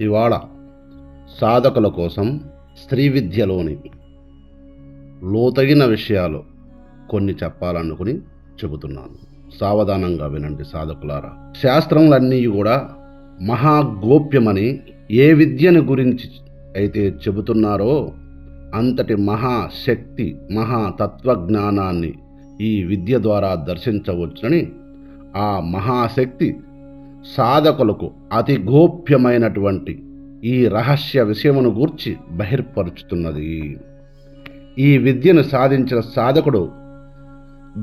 ఇవాళ సాధకుల కోసం స్త్రీ విద్యలోని లోతగిన విషయాలు కొన్ని చెప్పాలనుకుని చెబుతున్నాను. సావధానంగా వినండి సాధకులారా. శాస్త్రములన్నీ కూడా మహాగోప్యమని ఏ విద్యను గురించి అయితే చెబుతున్నారో అంతటి మహాశక్తి మహాతత్వజ్ఞానాన్ని ఈ విద్య ద్వారా దర్శించవచ్చునని ఆ మహాశక్తి సాధకులకు అతి గోప్యమైనటువంటి ఈ రహస్య విషయమును గూర్చి బహిర్పరుచుతున్నది. ఈ విద్యను సాధించిన సాధకుడు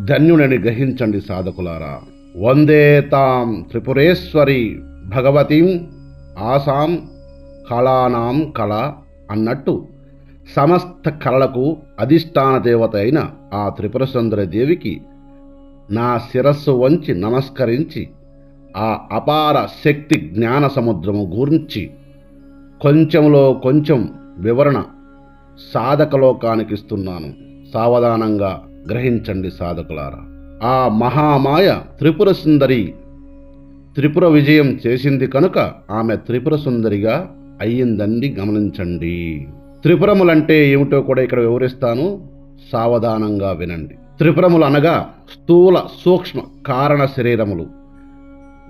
ధన్యుడని గ్రహించండి సాధకులారా. వందే తాం త్రిపురేశ్వరి భగవతీం ఆసాం కళానాం కళ అన్నట్టు సమస్త కళలకు అధిష్టాన దేవత అయిన ఆ త్రిపుర దేవికి నా శిరస్సు వంచి నమస్కరించి ఆ అపార శక్తి జ్ఞాన సముద్రము గురించి కొంచెంలో కొంచెం వివరణ సాధకలోకానికి ఇస్తున్నాను సావధానంగా గ్రహించండి సాధకులారా. ఆ మహామాయ త్రిపుర సుందరి త్రిపుర విజయం చేసింది కనుక ఆమె త్రిపుర సుందరిగా అయ్యిందండి గమనించండి. త్రిపురములంటే ఏమిటో కూడా ఇక్కడ వివరిస్తాను. సావధానంగా వినండి. త్రిపురములు అనగా స్థూల సూక్ష్మ కారణ శరీరములు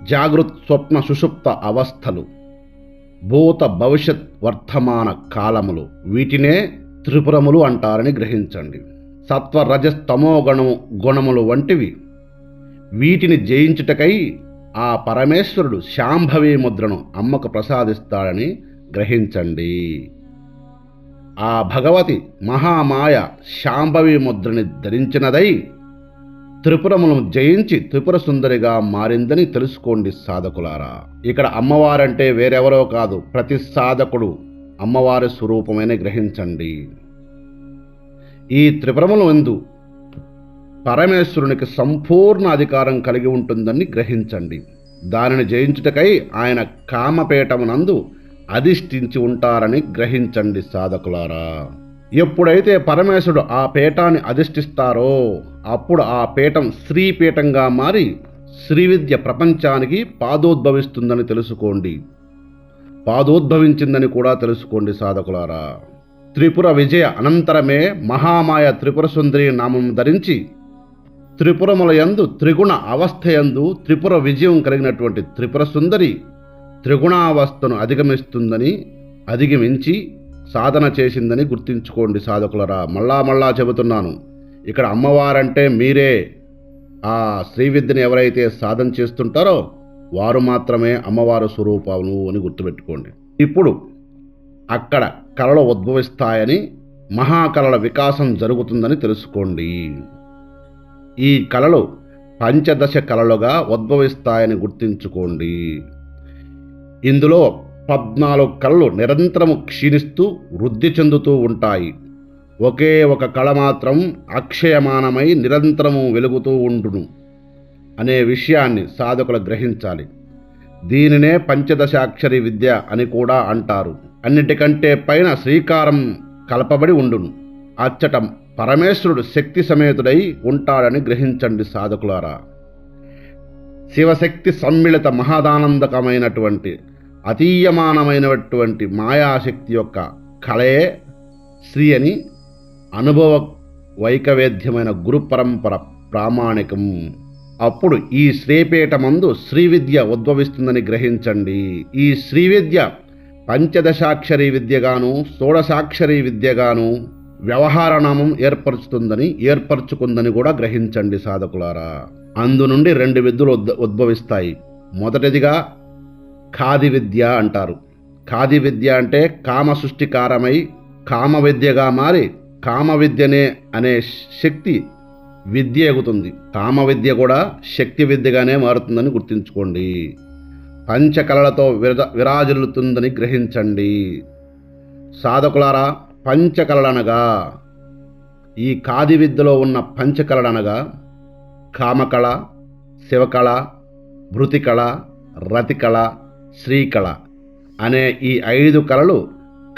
జాగృత్ స్వప్న సుషుప్త అవస్థలు భూత భవిష్యత్ వర్తమాన కాలములు వీటినే త్రిపురములు అంటారని గ్రహించండి. సత్వ రజస్ తమో గుణములు వంటివి. వీటిని జయించుటకై ఆ పరమేశ్వరుడు శాంభవి ముద్రను అమ్మకు ప్రసాదిస్తాడని గ్రహించండి. ఆ భగవతి మహామాయ శాంభవి ముద్రని ధరించినదై త్రిపురములను జయించి త్రిపుర సుందరిగా మారిందని తెలుసుకోండి సాధకులారా. ఇక్కడ అమ్మవారంటే వేరెవరో కాదు ప్రతి సాధకుడు అమ్మవారి స్వరూపమైన గ్రహించండి. ఈ త్రిపురముల ఎందు పరమేశ్వరునికి సంపూర్ణ అధికారం కలిగి ఉంటుందని గ్రహించండి. దానిని జయించుటకై ఆయన కామపేటమునందు అధిష్ఠించి ఉంటారని గ్రహించండి సాధకులారా. ఎప్పుడైతే పరమేశ్వరుడు ఆ పీఠాన్ని అధిష్ఠిస్తారో అప్పుడు ఆ పీఠం శ్రీపీఠంగా మారి శ్రీ విద్య ప్రపంచానికి పాదోద్భవిస్తుందని తెలుసుకోండి. పాదోద్భవించిందని కూడా తెలుసుకోండి సాధకులారా. త్రిపుర విజయ అనంతరమే మహామాయ త్రిపుర సుందరి నామం ధరించి త్రిపురముల యందు త్రిగుణ అవస్థయందు త్రిపుర విజయం కలిగినటువంటి త్రిపుర సుందరి త్రిగుణావస్థను అధిగమిస్తుందని అధిగమించి సాధన చేసిందని గుర్తించుకోండి సాధకులరా. మళ్ళా మళ్ళా చెబుతున్నాను. ఇక్కడ అమ్మవారంటే మీరే. ఆ శ్రీ విద్యను ఎవరైతే సాధన చేస్తుంటారో వారు మాత్రమే అమ్మవారు స్వరూపము అని గుర్తుపెట్టుకోండి. ఇప్పుడు అక్కడ కళలు ఉద్భవిస్తాయని మహాకళల వికాసం జరుగుతుందని తెలుసుకోండి. ఈ కళలు పంచదశ కళలుగా ఉద్భవిస్తాయని గుర్తించుకోండి. ఇందులో పద్నాలుగు కళలు నిరంతరము క్షీణిస్తూ వృద్ధి చెందుతూ ఉంటాయి. ఒకే ఒక కళ మాత్రం అక్షయమానమై నిరంతరము వెలుగుతూ ఉండును అనే విషయాన్ని సాధకులు గ్రహించాలి. దీనినే పంచదశాక్షరి విద్య అని కూడా అంటారు. అన్నిటికంటే పైన శ్రీకారం కలపబడి ఉండును. అచ్చటం పరమేశ్వరుడు శక్తి సమేతుడై ఉంటాడని గ్రహించండి సాధకులారా. శివశక్తి సమ్మిళిత మహదానందకమైనటువంటి అతీయమానమైనటువంటి మాయాశక్తి యొక్క కళయే శ్రీ అని అనుభవ వైకవేద్యమైన గురు పరంపర ప్రామాణికం. అప్పుడు ఈ శ్రీపీఠమందు శ్రీ విద్య ఉద్భవిస్తుందని గ్రహించండి. ఈ శ్రీ విద్య పంచదశాక్షరి విద్యగాను షోడశాక్షరీ విద్యగాను వ్యవహార నామం ఏర్పరుచుతుందని ఏర్పరచుకుందని కూడా గ్రహించండి సాధకులారా. అందు నుండి రెండు విద్యలు ఉద్ ఉద్భవిస్తాయి. మొదటిదిగా ఖాది విద్య అంటారు. ఖాది విద్య అంటే కామ సృష్టికారమై కామ విద్యగా మారి కామ విద్యనే అనే శక్తి విద్య ఎగుతుంది. కామ విద్య కూడా శక్తి విద్యగానే మారుతుందని గుర్తుంచుకోండి. పంచకళలతో విర విరాజిల్లుతుందని గ్రహించండి. సాధకులారా పంచకళలనగా ఈ కాది విద్యలో ఉన్న పంచకళలనగా కామకళ శివకళ భృతికళ రతికళ శ్రీకళ అనే ఈ ఐదు కళలు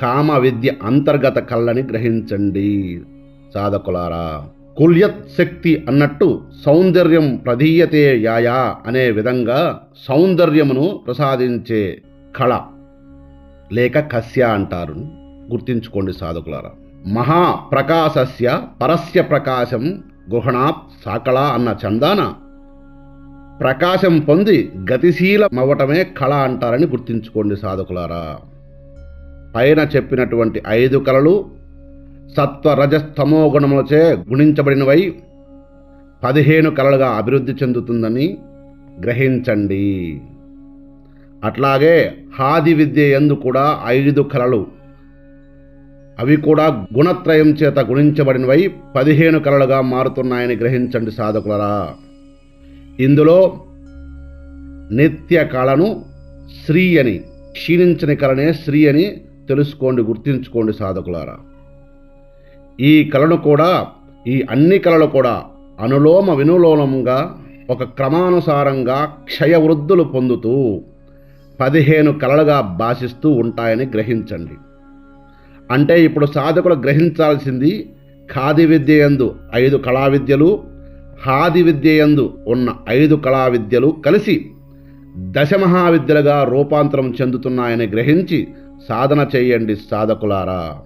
కామ విద్య అంతర్గత కళని గ్రహించండి. సాధకులారా కుల్యత్ శక్తి అన్నట్టు సౌందర్యం ప్రధీయతే యాయా అనే విధంగా సౌందర్యమును ప్రసాదించే కళ. లేక కస్య అంటారు. గుర్తించుకోండి సాధకులారా. మహాప్రకాశస్య పరస్య ప్రకాశం గృహణాత్ సాకళ అన్న చందాన ప్రకాశం పొంది గతిశీలమవ్వటమే కళ అంటారని గుర్తించుకోండి సాధకులారా. పైన చెప్పినటువంటి ఐదు కళలు సత్వరజస్తమో గుణములచే గుణించబడినవై పదిహేను కళలుగా అభివృద్ధి చెందుతుందని గ్రహించండి. అట్లాగే హాది విద్య ఎందు కూడా ఐదు కళలు. అవి కూడా గుణత్రయం చేత గుణించబడినవై పదిహేను కళలుగా మారుతున్నాయని గ్రహించండి సాధకులరా. ఇందులో నిత్య కళను శ్రీ అని క్షీణించని కళనే శ్రీ అని తెలుసుకోండి గుర్తించుకోండి సాధకులారా. ఈ కళను కూడా ఈ అన్ని కళలు కూడా అనులోమ వినులోమంగా ఒక క్రమానుసారంగా క్షయవృద్ధులు పొందుతూ పదిహేను కళలుగా భాషిస్తూ ఉంటాయని గ్రహించండి. అంటే ఇప్పుడు సాధకులు గ్రహించాల్సింది ఖాది విద్య యందు ఐదు కళా విద్యలు హాది విద్యయందు ఉన్న ఐదు కళా విద్యలు కలిసి దశమహావిద్యలుగా రూపాంతరం చెందుతున్నాయని గ్రహించి సాధన చేయండి సాధకులారా.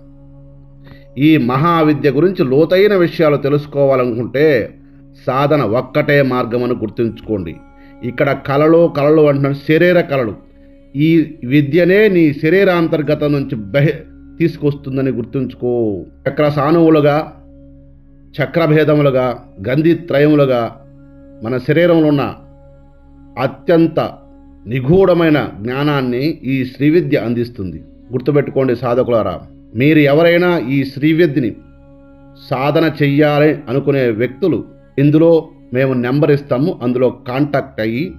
ఈ మహావిద్య గురించి లోతైన విషయాలు తెలుసుకోవాలనుకుంటే సాధన ఒక్కటే మార్గమని గుర్తుంచుకోండి. ఇక్కడ కళలు కళలు అంటున్న శరీర కళలు. ఈ విద్యనే నీ శరీరాంతర్గతం నుంచి బహి తీసుకొస్తుందని గుర్తుంచుకో. చక్ర సానువులుగా చక్రభేదములుగా గంధిత్రయములుగా మన శరీరంలో ఉన్న అత్యంత నిగూఢమైన జ్ఞానాన్ని ఈ శ్రీవిద్య అందిస్తుంది. గుర్తుపెట్టుకోండి సాధకులారా మీరు ఎవరైనా ఈ శ్రీవిద్యని సాధన చెయ్యాలి అనుకునే వ్యక్తులు ఇందులో మేము నెంబర్ ఇస్తాము అందులో కాంటాక్ట్ అయ్యి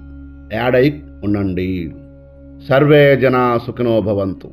యాడ్ అయి ఉండండి. సర్వే జనా సుఖినో భవంతు.